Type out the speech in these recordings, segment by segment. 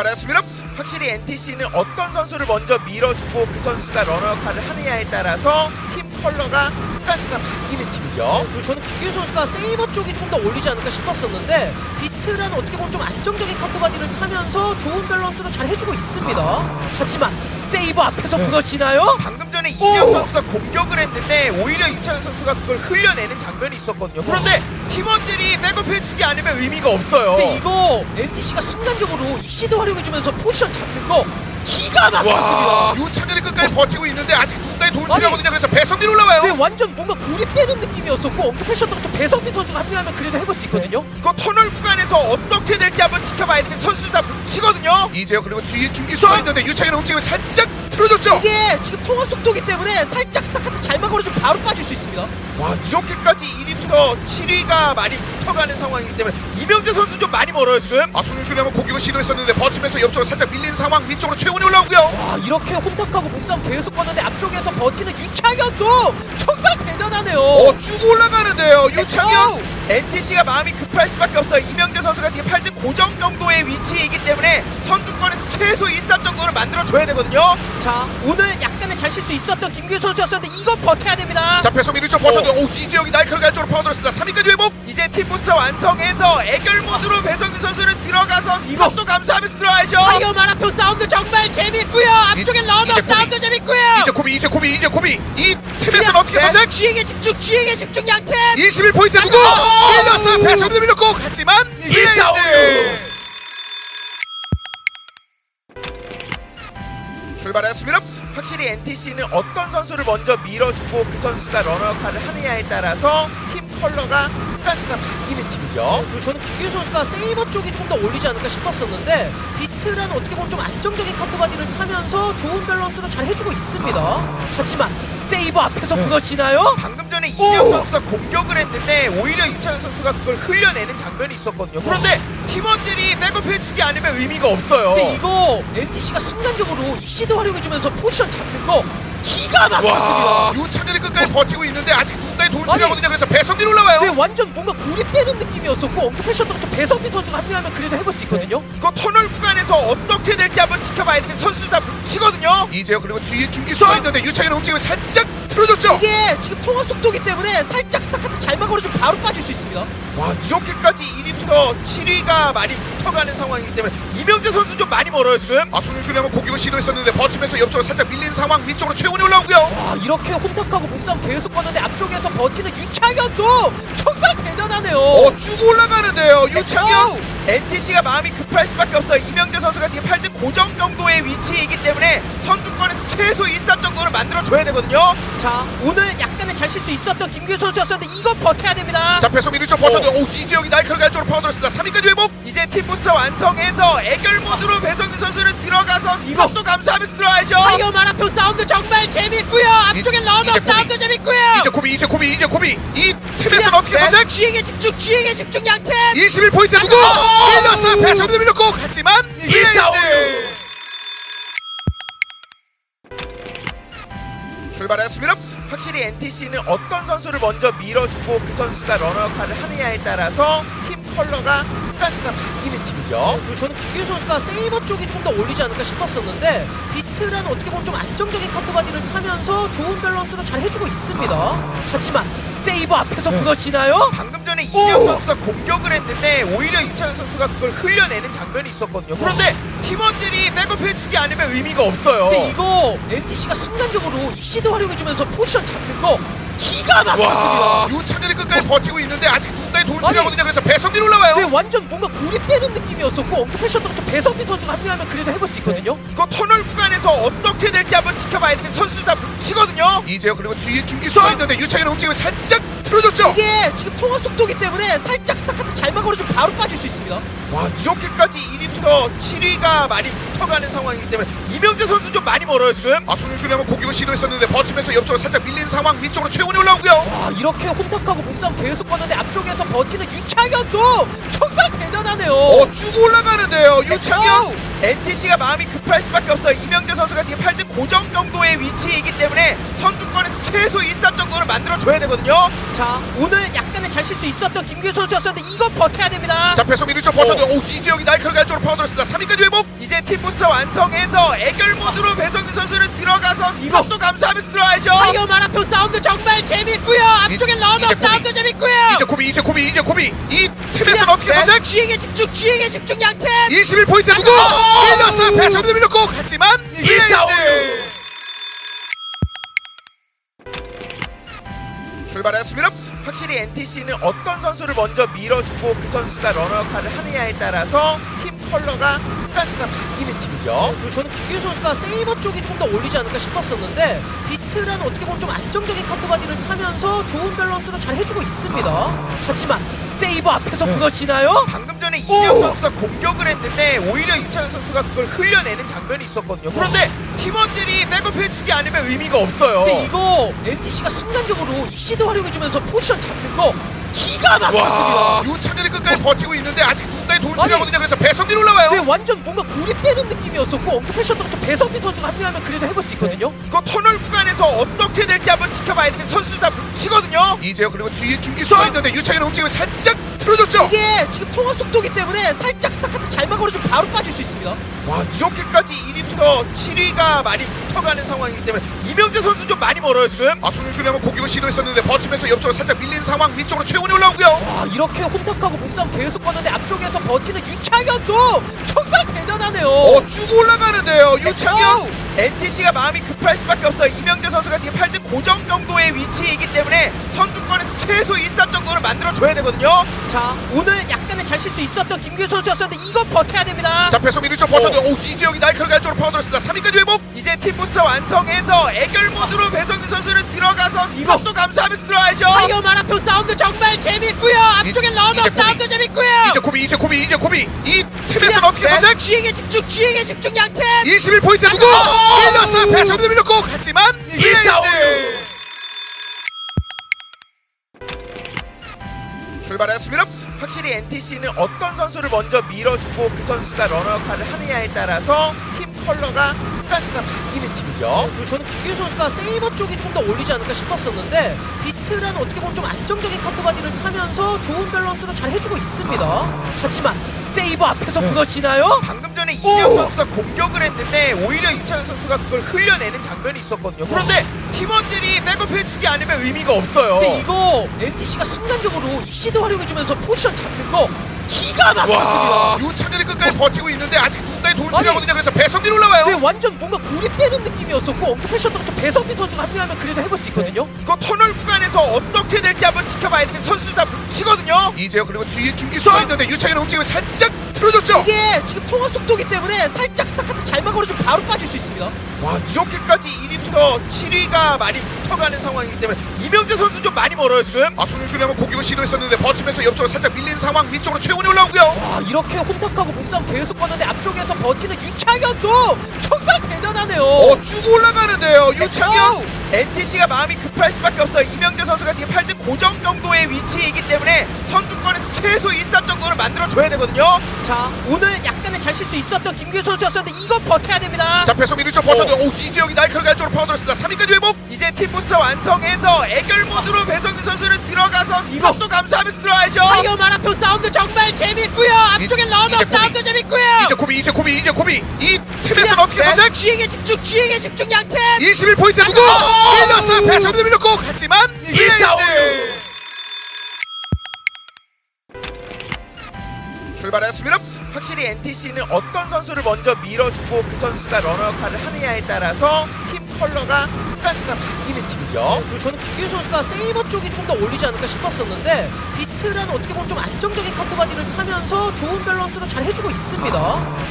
출발했습니다. 확실히 NTC는 어떤 선수를 먼저 밀어주고 그 선수가 러너 역할을 하느냐에 따라서 팀 컬러가 순간순간 바뀌는 팀이죠. 그리고 저는 김규 선수가 세이버 쪽이 조금 더 어울리지 않을까 싶었었는데 비트라는 어떻게 보면 좀 안정적인 카트바디를 타면서 좋은 밸런스로 잘 해주고 있습니다. 하지만 세이버 앞에서 무너지나요? 방금 전에 이재혁 오! 선수가 공격을 했는데 오히려 유창현 선수가 그걸 흘려내는 장면이 있었거든요. 그런데 팀원들이 백업해주지 않으면 의미가 없어요. 근데 이거 NTC가 순간적으로 익시드 활용해주면서 포지션 잡는 거 기가 막혔습니다. 유창현이 끝까지 버티고 있는데 아직 누군가의 도움이 아니. 필요하거든요. 그래서 배성민 올라와요. 네, 완전 뭔가 고립되는 느낌이었었고 언급하셨던 것처럼 배성민 선수가 합류하면 그래도 해볼 수 있거든요. 이거 터널 구간에서 어떻게 될지 한번 지켜봐야 되는 선수 다 뭉치거든요. 이재혁 그리고 뒤에 김기수가 있는데 유창현 움직임을 살짝 틀어줬죠. 이게 지금 통합 속도기 때문에 살짝 스타카트 잘 막아주면 바로 빠질 수 있습니다. 와 이렇게까지 1위부터 7위가 많이 붙어가는 상황이기 때문에 이명재 선수 좀 많이 멀어요 지금. 아 손흥준이 한번 공격을 시도했었는데 버티면서 옆쪽으로 살짝 밀린 상황 위쪽으로 최훈이 올라오고요. 와 이렇게 혼탁하고 몸싸움 계속 걷는데 앞쪽에서 버티는 유창현도 정말 대단하네요. 어 쭉 올라가는데요. 유창현. NTC가 마음이 급할 수밖에 없어요. 이명재 선수가 지금 8등 고정 정도의 위치이기 때문에 선두권에서 최소 1, 3 정도를 만들어줘야 되거든요. 자 오늘 약간의 잘 실수 있었던 김규 선수였었는데 이건 버텨야 됩니다. 자 배성민 위쪽 버텨도 오 이재혁이 날카롭게 안쪽으로 파고들었습니다. 3위까지 회복. 이제 팀부스터 완성해서 애결 모드로 배성민 선수는 들어가서 이거. 스톱도 감수하면서 들어야죠. 타이어 마라톤 사운드 정말 재밌고요. 앞쪽에 러너 이제 고비. 사운드 재밌고요. 이제 고비 이제 고비 이제 고비 이 팀에서 어떻게 선택? 기회에 집중 양팀. 21포인트 누구? 아! 밀렸어요. 배성민도 밀렸고 하지만. 블레이즈 출발했습니다. 확실히 NTC는 어떤 선수를 먼저 밀어주고 그 선수가 러너 역할을 하느냐에 따라서 팀 컬러가 순간순간 바뀌는 팀이죠. 그리고 저는 김규 선수가 세이버 쪽이 조금 더 어울리지 않을까 싶었었는데 비트라는 어떻게 보면 좀 안정적인 카트바디를 타면서 좋은 밸런스로 잘 해주고 있습니다. 하지만 세이버 앞에서 무너지나요? 방금 전에 이재혁 오! 선수가 공격을 했는데 오히려 유창현 선수가 그걸 흘려내는 장면이 있었거든요. 그런데 팀원들이 백업해주지 않으면 의미가 없어요. 근데 이거 NTC가 순간적으로 익시드 활용해주면서 포지션 잡는 거 기가 막혔습니다. 유창현이 끝까지 버티고 있는데 아직 필요하거든요. 그래서 배성민 올라와요. 네, 완전 뭔가 고립되는 느낌이었었고 언급하셨던 것처럼 배성민 선수가 합류하면 그래도 해볼 수 있거든요. 이거 터널 구간에서 어떻게 될지 한번 지켜봐야 되는 선수 다 뭉치거든요. 이재혁 그리고 뒤에 김기수가 있는데 유창현 움직임을 살짝 틀어줬죠. 이게 지금 통합 속도기 때문에 살짝 스타카트 잘 막아주면 바로 빠질 수 있습니다. 와 이렇게까지 1위부터 7위가 많이 붙어가는 상황이기 때문에 이명재 선수 좀 많이 멀어요 지금. 아 손흥준이 한번 공격을 시도했었는데 버티면서 옆쪽으로 살짝 밀린 상황 위쪽으로 최훈이 올라오고요. 와 이렇게 혼탁하고 몸싸움 계속 걷는데 앞쪽에서 버티는 유창현도 정말 대단하네요. 어 쭉 올라가는데요. 유창현. NTC가 마음이 급할 수밖에 없어요. 이명재 선수가 지금 8등 고정 정도의 위치이기 때문에 선두권에서 최소 1, 3 정도를 만들어줘야 되거든요. 자 오늘 약간의 잘 실수 있었던 김규 선수였었는데 이건 버텨야 됩 니다. 자 배성민 위쪽 버텨도 오 이재혁이 날카롭게 안쪽으로 파고들었습니다. 3위까지 회복. 이제 팀부스터 완성해서 애결 모드로 배성민 선수는 들어가서 스톱도 감수하면서 들어야죠. 타이어 마라톤 사운드 정말 재밌고요. 앞쪽에 이- 러너 이제 고비. 사운드 재밌고요. 이제 고비 이제 고비 이제 고비 이 팀에서 그냥 어떻게 선택? 기회에 집중, 기회에 집중 양팀. 21포인트 누구? 아! 밀렸어요. 배성민도 밀렸고 하지만 블레이즈 출발했습니다. 확실히 NTC는 어떤 선수를 먼저 밀어주고 그 선수가 러너 역할을 하느냐에 따라서 팀 컬러가 순간순간 바뀌는 팀이죠. 그리고 저는 김규 선수가 세이버 쪽이 조금 더 어울리지 않을까 싶었었는데 비트라는 어떻게 보면 좀 안정적인 카트바디를 타면서 좋은 밸런스로 잘 해주고 있습니다. 하지만 세이버 앞에서 무너지나요? 방금 이재혁 오! 선수가 공격을 했는데 오히려 유창현 선수가 그걸 흘려내는 장면이 있었거든요. 그런데 팀원들이 백업해주지 않으면 의미가 없어요. 근데 이거 NTC가 순간적으로 익시드 활용해주면서 포지션 잡는 거 기가 막혔습니다. 유창현이 끝까지 버티고 있는데 아직 아니. 필요하거든요. 그래서 배성민 올라와요. 네, 완전 뭔가 고립되는 느낌이었었고 언급하셨던 것처럼 배성민 선수가 합류하면 그래도 해볼 수 있거든요. 이거 터널 구간에서 어떻게 될지 한번 지켜봐야 되는 선수 다 뭉치거든요. 이재혁 그리고 뒤에 김기수가 있는데 유창현 움직임을 살짝 틀어줬죠. 이게 지금 통합 속도기 때문에 살짝 스타카트 잘 막아주면 바로 빠질 수 있습니다. 와 이렇게까지 1위부터 7위가 많이 붙어가는 상황이기 때문에 이명재 선수 좀 많이 멀어요 지금. 아 손흥준이 한번 공격을 시도했었는데 버티면서 옆쪽으로 살짝 밀린 상황 위쪽으로 최훈이 올라오고요. 와 이렇게 혼탁하고 몸싸움 계속 걷는데 앞쪽에서 버티는 유창현도 정말 대단하네요. 어쭉 올라가는데요. 유창현. NTC가 마음이 급할 수밖에 없어요. 이명재 선수가 지금 8등 고정 정도의 위치이기 때문에 선두권에서 최소 1, 3 정도를 만들어 줘야 되거든요. 자 오늘 약간의 잘 실수 있었던 김규 선수였었는데 이건 버텨야 됩니다. 자 배성민 위쪽 버텨도 오 이재혁이 날카롭게 안쪽으로 파고들었습니다. 3위까지 회복. 이제 팀 부스터 완성해서 애결 모드로 배성민 선수는 들어가서 이거. 스톱도 감수하면서 들어가야죠. 타이어 마라톤 사운드 정말 재밌고요. 앞쪽에 러너 이제 고비. 사운드 재밌고요. 이제 고비 이제 고비 이제 고비 이 팀에서 어떻게 선택? 쥐에게 집중, 쥐에게 집중 양팀. 21포인트 누구? 아! 밀렸어요 배성민도 밀렸고 하지만 블레이즈 출발했습니다 확실히 NTC는 어떤 선수를 먼저 밀어주고 그 선수가 러너 역할을 하느냐에 따라서 팀 컬러가 순간순간 바뀌는 팀이죠. 그리고 저는 김규 선수가 세이버 쪽이 조금 더 어울리지 않을까 싶었었는데 비트라는 어떻게 보면 좀 안정적인 카트바디를 타면서 좋은 밸런스로 잘 해주고 있습니다. 하지만 세이버 앞에서 무너지나요? 방금 전에 이재영 오! 선수가 공격을 했는데 오히려 유창현 선수가 그걸 흘려내는 장면이 있었거든요. 그런데 팀원들이 백업해주지 않으면 의미가 없어요. 근데 이거 NTC가 순간적으로 익시드 활용해주면서 포지션 잡는 거 기가 막혔습니다. 유창현이 끝까지 버티고 있는데 아직 필요하거든요 그래서 배성민 올라와요 네, 완전 뭔가 고립되는 느낌이었었고 언급하셨던 것처럼 배성민 선수가 합류하면 그래도 해볼 수 있거든요. 이거 터널 구간에서 어떻게 될지 한번 지켜봐야 되는 선수 다 치거든요. 이재혁 그리고 뒤에 김기수가 있는데 유창현 움직임을 살짝 틀어줬죠 이게 지금 통합 속도기 때문에 살짝 스타카트 잘 막아주면 바로 빠질 수 있습니다. 와 이렇게까지 1위부터 7위가 많이 붙어가는 상황이기 때문에 좀 많이 멀어요 지금. 아 손흥준이 한번 공격을 시도했었는데 버티면서 옆쪽으로 살짝 밀린 상황 위쪽으로 최훈이 올라오고요 와 이렇게 혼탁하고 몸싸움 계속 걷는데 앞쪽에서 버티는 유창현도 정말 대단하네요. 어 쭉 올라가는데요 유창현 NTC가 마음이 급할 수밖에 없어요. 이명재 선수가 지금 8등 고정 정도의 위치이기 때문에 선두권에서 최소 1, 3 정도를 만들어줘야 되거든요. 자 오늘 약간의 잘 실수 있었던 김규 선수였었는데 이건 버텨야 됩니다. 자 배성민 위쪽 버텨도 오 이재혁이 날카롭게 안쪽으로 파고들었습니다 3위까지 회복 이제 팀부스터 완성해서 애결 모드로 배성민 선수는 들어가서 이거. 스톱도 감수하면서 들어가야죠. 타이어 마라톤 사운드 정말 재밌고요. 앞쪽에 이- 러너 이제 고비. 사운드 재밌고요. 이제 고비 이제 고비 이제 고비 이 팀에서 어떻게 네, 선택? 쥐에게 집중, 쥐에게 집중 양팀. 21포인트 누구? 아! 밀렸어요 배성민도 밀렸고 하지만 블레이즈 출발했습니다 확실히 NTC는 어떤 선수를 먼저 밀어주고 그 선수가 러너 역할을 하느냐에 따라서 팀 컬러가 순간순간 바뀌는 팀이죠. 그리고 저는 김규 선수가 세이버 쪽이 조금 더 어울리지 않을까 싶었었는데 비트라는 어떻게 보면 좀 안정적인 카트바디를 타면서 좋은 밸런스로 잘 해주고 있습니다. 하지만 세이버 앞에서 무너지나요? 방금 전에 이재영 오! 선수가 공격을 했는데 오히려 유창현 선수가 그걸 흘려내는 장면이 있었거든요. 그런데 팀원들이 백업해주지 않으면 의미가 없어요. 근데 이거 NTC가 순간적으로 익시드 활용해주면서 포지션 잡는 거 기가 막혔습니다. 와 유창현이 끝까지 버티고 있는데 아직 아니. 필요하거든요 그래서 배성민 올라와요 네, 완전 뭔가 고립되는 느낌이었었고 언급하셨던 것처럼 배성민 선수가 합류하면 그래도 해볼 수 있거든요. 이거 터널 구간에서 어떻게 될지 한번 지켜봐야 되는 선수 다 치거든요. 이재혁 그리고 뒤에 김기수가 있는데 유창현 움직임을 살짝 틀어줬죠 이게 지금 통합 속도기 때문에 살짝 스타카트 잘 막아주면 바로 빠질 수 있습니다. 와 이렇게까지 1위부터 7위가 많이 붙어가는 상황이기 때문에 이명재 선수 좀 많이 멀어요 지금. 아 손흥준이 한번 공격을 시도했었는데 버티면서 옆쪽으로 살짝 밀린 상황 위쪽으로 최훈이 올라오고요 와 이렇게 혼탁하고 몸싸움 계속 걷는데 앞쪽에서 버티는 유 창현도 정말 대단하네요. 어 쭉 올라가는데요 유창현 NTC가 마음이 급할 수밖에 없어요. 이명재 선수가 지금 8등 고정 정도의 위치이기 때문에 선두권에서 최소 1, 3 정도를 만들어줘야 되거든요. 자 오늘 약간의 잘 실수 있었던 김규 선수였었는데 이건 버텨야 됩니다. 자 배성민 위쪽 버텨도 오 이재혁이 날카롭게 안쪽으로 파고들었습니다 3위까지 회복 이제 팀 부스터 완성해서 애결 모드로 배성민 선수는 들어가서 스톱도 감수하면서 들어가야죠. 타이어 마라톤 사운드 정말 재밌고요. 앞쪽에 이- 러너 이제. 사운드 재밌고 요. 이제 고비 이제 고비 이제 고비 이 팀에서 그냥 어떻게 네, 선택? 쥐에게 집중, 쥐에게 집중 양팀. 21포인트 누구? 아! 밀렸어요 배성민도 밀렸고 하지만 블레이즈 출발했습니다 확실히 NTC는 어떤 선수를 먼저 밀어주고 그 선수가 러너 역할을 하느냐에 따라서 팀 컬러가 순간순간 바뀌는 팀이죠. 그리고 저는 김규 선수가 세이버 쪽이 조금 더 어울리지 않을까 싶었었는데 비트라는 어떻게 보면 좀 안정적인 카트바디를 타면서 좋은 밸런스로 잘 해주고 있습니다.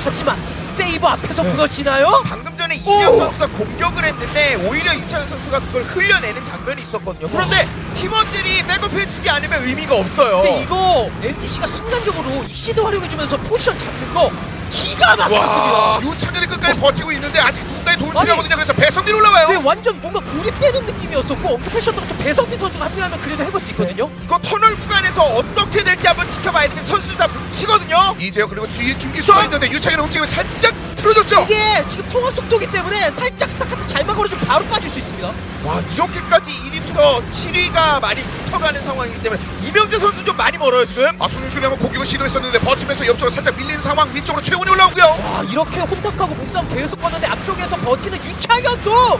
하지만 세이버 앞에서 무너지나요? 방금 전에 이재영 오! 선수가 공격을 했는데 오히려 유창현 선수가 그걸 흘려내는 장면이 있었거든요. 그런데 팀원들이 백업해주지 않으면 의미가 없어요. 근데 이거 NTC가 순간적으로 익시드 활용해주면서 포지션 잡는 거 기가 막혔습니다. 유창현이 끝까지 버티고 있는데 아직 아니. 필요하거든요 그래서 배성민 올라와요 네, 완전 뭔가 고립되는 느낌이었었고 언급하셨던 것처럼 배성민 선수가 합류하면 그래도 해볼 수 있거든요. 이거 터널 구간에서 어떻게 될지 한번 지켜봐야 되는 선수 다 치거든요. 이재혁 그리고 뒤에 김기수 가 있는데 유창현 움직임을 살짝 틀어줬죠 이게 지금 통합 속도기 때문에 살짝 스타카트 잘 막아주면 바로 빠질 수 있습니다. 와 이렇게까지 1위부터 7위가 많이 붙어가는 상황이기 때문에 이명재 선수 좀 많이 멀어요 지금. 아 손흥준이 한번 공격을 시도했었는데 버티면서 옆쪽으로 살짝 밀린 상황 위쪽으로 최훈이 올라오고요. 와 이렇게 혼탁하고 몸싸움 계속 걷는데 앞쪽에서 버티는 유창현도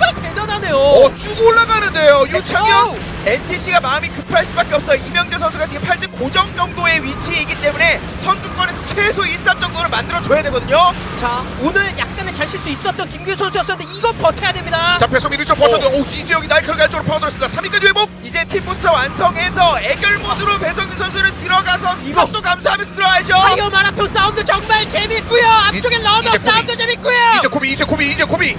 정말 대단하네요. 어 쭉 올라가는데요 유창현. NTC가 마음이 급할 수밖에 없어요. 이명재 선수가 지금 8등 고정 정도의 위치이기 때문에 선두권에서 최소 1, 3 정도를 만들어줘야 되거든요. 자 오늘 약간의 잘 실수 있었던 김규 선수였었는데 이건 버텨야 됩니다. 자 배송 밀리쪽 버텨도 오 이재영이 날카롭게 안쪽으로 파고들었습니다. 3위까지 회복. 이제 팀부스터 완성해서 애결 모드로 배성민 선수는 들어가서 이거. 이것도 감사하면서 들어야죠. 타이어 마라톤 싸움도 정말 재밌고요. 앞쪽에 이- 러너 이제 고비. 싸움도 재밌고요. 이제 고비 이제 고비 이제 고비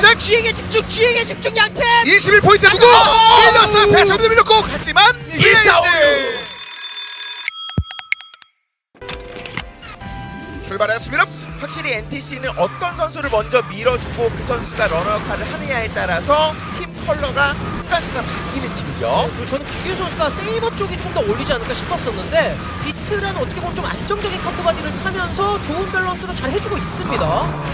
선택? 기행에 집중, 기행에 집중 양팀. 21포인트 누구? 밀렸어요 배송도 밀렸고 하지만 일사오류. 블레이즈 출발했습니다. 확실히 NTC는 어떤 선수를 먼저 밀어주고 그 선수가 러너 역할을 하느냐에 따라서 팀 컬러가 순간순간 바뀌는 팀이죠. 그리고 저는 김규 선수가 세이버 쪽이 조금 더 어울리지 않을까 싶었었는데 비트라는 어떻게 보면 좀 안정적인 카트바디를 타면서 좋은 밸런스로 잘 해주고 있습니다.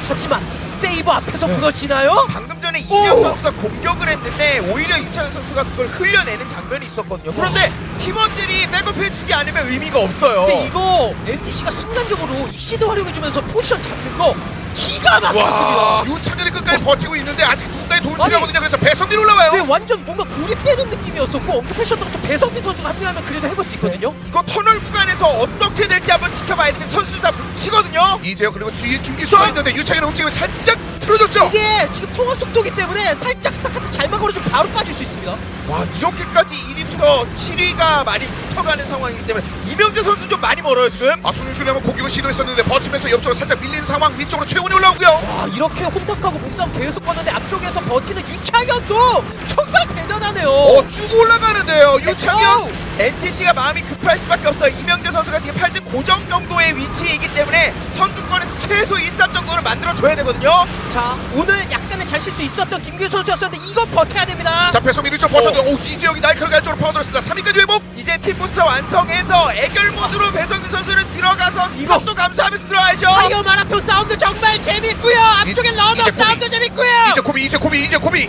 하지만 세이버 앞에서 무너지나요? 방금 전에 오! 선수가 공격을 했는데 오히려 이창현 선수가 그걸 흘려내는 장면이 있었거든요. 그런데 팀원들이 백업해주지 않으면 의미가 없어요. 근데 이거 NTC가 순간적으로 익시드 활용해주면서 포지션 잡는 거 기가 막혔습니다. 와 유창현이 끝까지 버티고 있는데 아직 누군가의 도움이 아니. 필요하거든요. 그래서 배성민 올라와요. 네, 완전 뭔가 고립되는 느낌이었었고 언급하셨던 것처럼 배성민 선수가 합류하면 그래도 해볼 수 있거든요. 이거 터널 구간에서 어떻게 될지 한번 지켜봐야 되는 선수 다 뭉치거든요. 이재영 그리고 뒤에 김기수가 있는데 유창현의 움직임을 살짝 틀어줬죠. 이게 지금 통합 속도기 때문에 살짝 스타카트 잘 막아주면 바로 빠질 수 있습니다. 와 이렇게까지 1위부터 7위가 많이 붙어가는 상황이기 때문에 이명재 선수 좀 많이 멀어요 지금. 아 손흥준이 한번 공격을 시도했었는데 버티면서 옆쪽으로 살짝 밀린 상황 위쪽으로 최훈이 올라오고요. 와 이렇게 혼탁하고 몸싸움 계속 걷는데 앞쪽에서 버티는 유 창현도 정말 대단하네요. 어 쭉 올라가는데요 유창현. NTC가 마음이 급할 수밖에 없어요. 이명재 선수가 지금 8등 고정 정도의 위치이기 때문에 선두권에서 최소 1, 3 정도를 만들어줘야 되거든요. 자 오늘 약간의 잘 실수 있었던 김규 선수였었는데 이건 버텨야 됩니다. 자 배성민 일쪽 버텨도 오 이재영이 날카롭게 안쪽으로 파고들었습니다. 3위까지 회복. 이제 팀부스터 완성해서 애결 모드로 배성민 선수는 들어가서 이것도 감사하면서 들어야죠. 타이어 마라톤 싸움도 정말 재밌고요. 앞쪽에 이- 러너 이제 고비. 싸움도 재밌고요. 이제 고비 이제 고비 이제 그냥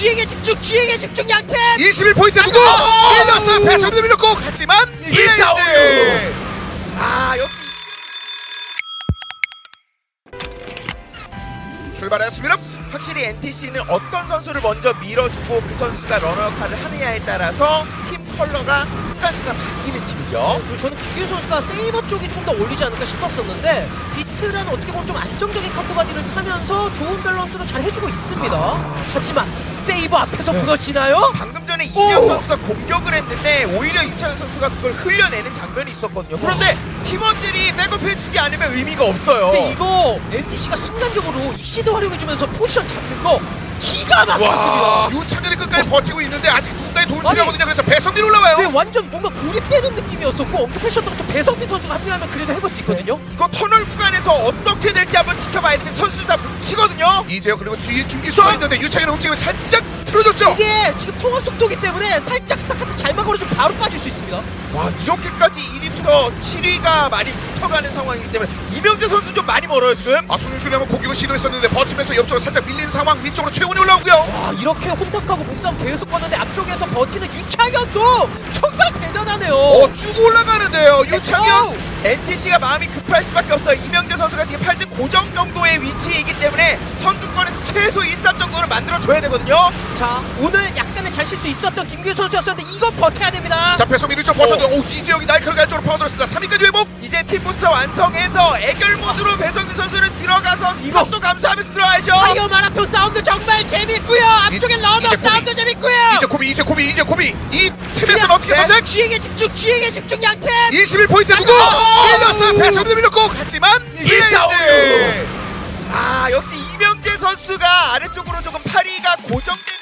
기행에 집중, 기행에 집중 양팀. 21포인트 누구? 밀렸어요 배성민도 밀렸고 하지만 일사오류. 아 역시 출발했습니다. 확실히 NTC는 어떤 선수를 먼저 밀어주고 그 선수가 러너 역할을 하느냐에 따라서 팀 컬러가 순간순간 바뀌는 팀이죠. 그리고 저는 김규 선수가 세이버 쪽이 조금 더 어울리지 않을까 싶었었는데 비트라는 어떻게 보면 좀 안정적인 카트 바디를 타면서 좋은 밸런스로 잘 해주고 있습니다. 하지만 세이버 앞에서 무너지나요? 방금 전에 이재영 오! 선수가 공격을 했는데 오히려 이창현 선수가 그걸 흘려내는 장면이 있었거든요. 그런데 팀원들이 백업 해주지 않으면 의미가 없어요. 근데 이거 NTC가 순간적으로 익시드 활용해주면서 포지션 잡는 거 기가 막혔습니다. 와 유창현이 끝까지 버티고 있는데 아직 필요하거든요. 그래서 배성민 올라와요. 네, 완전 뭔가 고립되는 느낌이었었고 언급하셨던 것처럼 배성민 선수가 합류하면 그래도 해볼 수 있거든요. 이거 터널 구간에서 어떻게 될지 한번 지켜봐야 되는 선수 다 뭉치거든요. 이재영 그리고 뒤에 김기수가 있는데 유창현의 움직임을 살짝 틀어줬죠. 이게 지금 통합 속도기 때문에 살짝 스타카트 잘 막아주면 바로 빠질 수 있습니다. 와 이렇게까지 1위부터 7위가 많이 붙어가는 상황이기 때문에 이명재 선수 좀 많이 멀어요 지금. 아 손흥준이 한번 공격을 시도했었는데 버티면서 옆쪽으로 살짝 밀린 상황 위쪽으로 최훈이 올라오고요. 와 이렇게 혼탁하고 몸싸움 계속 걷는데 앞쪽에서 버티는 유창현도 정 말 대단하네요. 어 쭉 올라가는데요 유창현. NTC가 마음이 급할 수밖에 없어요. 이명재 선수가 지금 8등 고정 정도의 위치이기 때문에 선두권에서 최소 1, 3 정도를 만들어줘야 되거든요. 자 오늘 약간의 잘 실수 있었던 김규 선수였었는데 이건 버텨야 됩니다. 자 배성민 일쪽 버텨도 오 이재영이 날카롭게 안쪽으로 파고들었습니다. 3위까지 회복. 이제 팀 부스터 완성해서 애결 모드로 배성민 선수는 들어가서 이것도 감사하면서 들어야죠. 타이어 마라톤 싸움도 정말 재밌고요. 앞쪽에 이- 러너 이제 고비. 싸움도 재밌고요. 이제 고비 이제 고비 이제 고비 이 팀에서는 그냥 어떻게 선택? 기행에 집중, 기행에 집중 양팀. 21포인트 누구? 밀렸어요 배성민도 밀렸고 하지만. 블레이즈 아 역시 이명재 선수가 아래쪽으로 조금 파리가 고정된